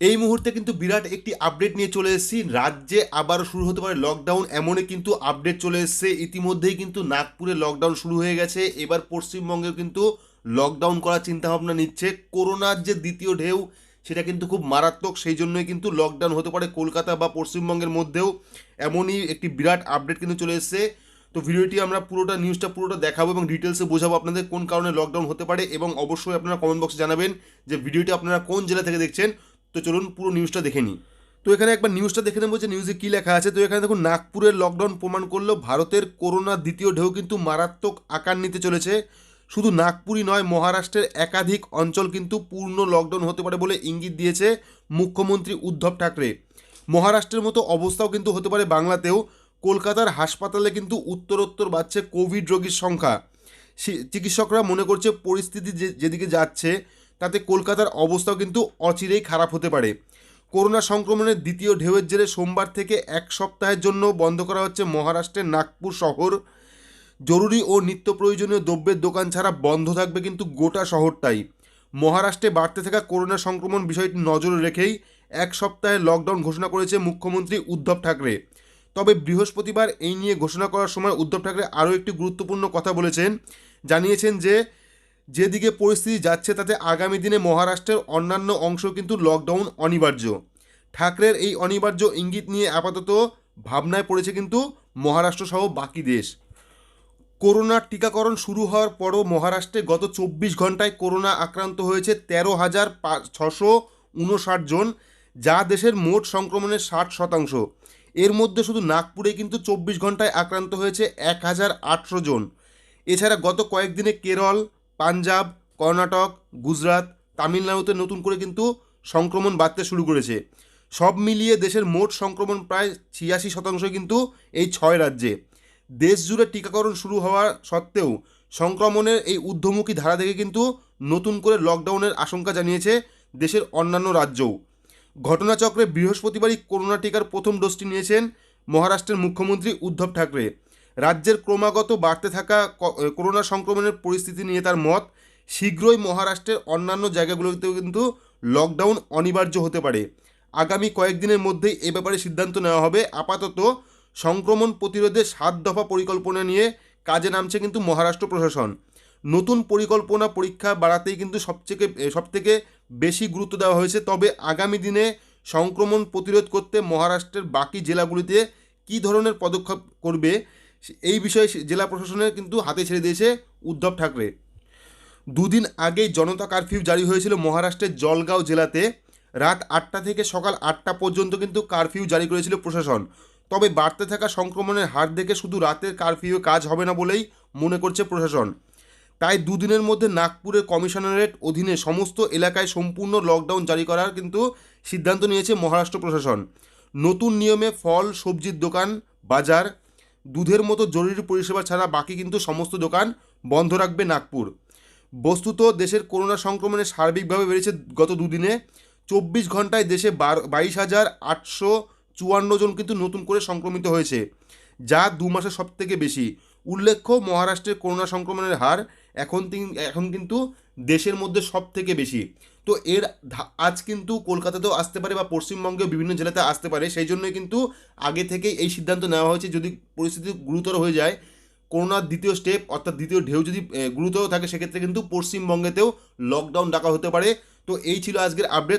এই মুহূর্তে কিন্তু বিরাট একটি আপডেট নিয়ে চলে এসেছি। রাজ্যে আবারও শুরু হতে পারে লকডাউন এমনই কিন্তু আপডেট চলে এসেছে। ইতিমধ্যেই কিন্তু নাগপুরে লকডাউন শুরু হয়ে গেছে। এবার পশ্চিমবঙ্গেও কিন্তু লকডাউন করার চিন্তাভাবনা নিচ্ছে। করোনার যে দ্বিতীয় ঢেউ, সেটা কিন্তু খুব মারাত্মক। সেই জন্যই কিন্তু লকডাউন হতে পারে কলকাতা বা পশ্চিমবঙ্গের মধ্যেও। এমনই একটি বিরাট আপডেট কিন্তু চলে এসেছে। তো ভিডিওটি আমরা পুরোটা নিউজটা পুরোটা দেখাবো এবং ডিটেলসে বোঝাবো আপনাদের কোন কারণে লকডাউন হতে পারে এবং অবশ্যই আপনারা কমেন্ট বক্সে জানাবেন যে ভিডিওটি আপনারা কোন জেলা থেকে দেখছেন। তো চলুন পুরো নিউজটা দেখে নিই। তো এখানে একবার নিউজটা দেখে নেব যে নিউজে কী লেখা আছে। তো এখানে দেখুন, নাগপুরের লকডাউন প্রমাণ করল, ভারতের করোনার দ্বিতীয় ঢেউ কিন্তু মারাত্মক আকার নিতে চলেছে। শুধু নাগপুরই নয়, মহারাষ্ট্রের একাধিক অঞ্চল কিন্তু পূর্ণ লকডাউন হতে পারে বলে ইঙ্গিত দিয়েছে মুখ্যমন্ত্রী উদ্ধব ঠাকরে। মহারাষ্ট্রের মতো অবস্থাও কিন্তু হতে পারে বাংলাতেও। কলকাতার হাসপাতালে কিন্তু উত্তরোত্তর বাড়ছে কোভিড রোগীর সংখ্যা। চিকিৎসকরা মনে করছে পরিস্থিতি যেদিকে যাচ্ছে তাতে কলকাতার অবস্থাও কিন্তু অচিরেই খারাপ হতে পারে। করোনা সংক্রমণের দ্বিতীয় ঢেউয়ের জেরে সোমবার থেকে এক সপ্তাহের জন্য বন্ধ করা হচ্ছে মহারাষ্ট্রের নাগপুর শহর। জরুরি ও নিত্য প্রয়োজনীয় দ্রব্যের দোকান ছাড়া বন্ধ থাকবে কিন্তু গোটা শহরটাই। মহারাষ্ট্রে বাড়তে থাকা করোনা সংক্রমণ বিষয়টি নজরে রেখেই এক সপ্তাহে লকডাউন ঘোষণা করেছে মুখ্যমন্ত্রী উদ্ধব ঠাকরে। তবে বৃহস্পতিবার এই নিয়ে ঘোষণা করার সময় উদ্ধব ঠাকরে আরও একটি গুরুত্বপূর্ণ কথা বলেছেন। জানিয়েছেন যে যেদিকে পরিস্থিতি যাচ্ছে তাতে আগামী দিনে মহারাষ্ট্রের অন্যান্য অংশ কিন্তু লকডাউন অনিবার্য। ঠাকরের এই অনিবার্য ইঙ্গিত নিয়ে আপাতত ভাবনায় পড়েছে কিন্তু মহারাষ্ট্র সহ বাকি দেশ। করোনার টিকাকরণ শুরু হওয়ার পরও মহারাষ্ট্রে গত চব্বিশ ঘন্টায় করোনা আক্রান্ত হয়েছে তেরো হাজার ছশো উনষাট জন, যা দেশের মোট সংক্রমণের ষাট শতাংশ। এর মধ্যে শুধু নাগপুরে কিন্তু চব্বিশ ঘন্টায় আক্রান্ত হয়েছে এক হাজার আটশো জন। এছাড়া গত কয়েকদিনে কেরল পাঞ্জাব, কর্ণাটক, গুজরাট, তামিলনাড়ুতে নতুন করে কিন্তু সংক্রমণ বাড়তে শুরু করেছে। সব মিলিয়ে দেশের মোট সংক্রমণ প্রায় ছিয়াশি শতাংশ কিন্তু এই ছয় রাজ্যে। দেশ জুড়ে টিকাকরণ শুরু হওয়া সত্ত্বেও সংক্রমণের এই ঊর্ধ্বমুখী ধারা থেকে কিন্তু নতুন করে লকডাউনের আশঙ্কা জানিয়েছে দেশের অন্যান্য রাজ্যও। ঘটনাচক্রে বৃহস্পতিবারই করোনা টিকার প্রথম ডোজটি নিয়েছেন মহারাষ্ট্রের মুখ্যমন্ত্রী উদ্ধব ঠাকরে। রাজ্যের ক্রমাগত বাড়তে থাকা করোনা সংক্রমণের পরিস্থিতি নিয়ে তার মত, শীঘ্রই মহারাষ্ট্রের অন্যান্য জায়গাগুলোতেও কিন্তু লকডাউন অনিবার্য হতে পারে। আগামী কয়েকদিনের মধ্যেই এ ব্যাপারে সিদ্ধান্ত নেওয়া হবে। আপাতত সংক্রমণ প্রতিরোধে সাত দফা পরিকল্পনা নিয়ে কাজে নামছে কিন্তু মহারাষ্ট্র প্রশাসন। নতুন পরিকল্পনা পরীক্ষা বাড়াতেই কিন্তু সবথেকে সবথেকে বেশি গুরুত্ব দেওয়া হয়েছে। তবে আগামী দিনে সংক্রমণ প্রতিরোধ করতে মহারাষ্ট্রের বাকি জেলাগুলিতে কী ধরনের পদক্ষেপ করবে এই বিষয়ে জেলা প্রশাসনের কিন্তু হাতে ছেড়ে দিয়েছে উদ্ধব ঠাকরে। দুদিন আগেই জনতা কারফিউ জারি হয়েছিল মহারাষ্ট্রের জলগাঁও জেলাতে। রাত আটটা থেকে সকাল আটটা পর্যন্ত কিন্তু কারফিউ জারি করেছিল প্রশাসন। তবে বাড়তে থাকা সংক্রমণের হার দেখে শুধু রাতের কারফিউ কাজ হবে না বলেই মনে করছে প্রশাসন। তাই দুদিনের মধ্যে নাগপুরের কমিশনারেট অধীনে সমস্ত এলাকায় সম্পূর্ণ লকডাউন জারি করার কিন্তু সিদ্ধান্ত নিয়েছে মহারাষ্ট্র প্রশাসন। নতুন নিয়মে ফল, সবজির দোকান, বাজার দুধের মতো জরুরি পরিষেবা ছাড়া বাকি কিন্তু সমস্ত দোকান বন্ধ রাখবে নাগপুর। বস্তুত দেশের করোনা সংক্রমণে সার্বিকভাবে বেড়েছে গত দুদিনে। চব্বিশ ঘন্টায় দেশে বাইশ হাজার আটশো চুয়ান্ন জন কিন্তু নতুন করে সংক্রমিত হয়েছে, যা দু মাসে সব থেকে বেশি। উল্লেখ্য মহারাষ্ট্রের করোনা সংক্রমণের হার এখন এখন কিন্তু দেশের মধ্যে সব থেকে বেশি। তো এর আজ কিন্তু কলকাতাতেও আসতে পারে বা পশ্চিমবঙ্গেও বিভিন্ন জেলাতে আসতে পারে। সেই জন্যই কিন্তু আগে থেকেই এই সিদ্ধান্ত নেওয়া হয়েছে যদি পরিস্থিতি গুরুতর হয়ে যায়, করোনার দ্বিতীয় স্টেপ অর্থাৎ দ্বিতীয় ঢেউ যদি গুরুতর থাকে, সেক্ষেত্রে কিন্তু পশ্চিমবঙ্গেতেও লকডাউন ডাকা হতে পারে। তো এই ছিল আজকের আপডেট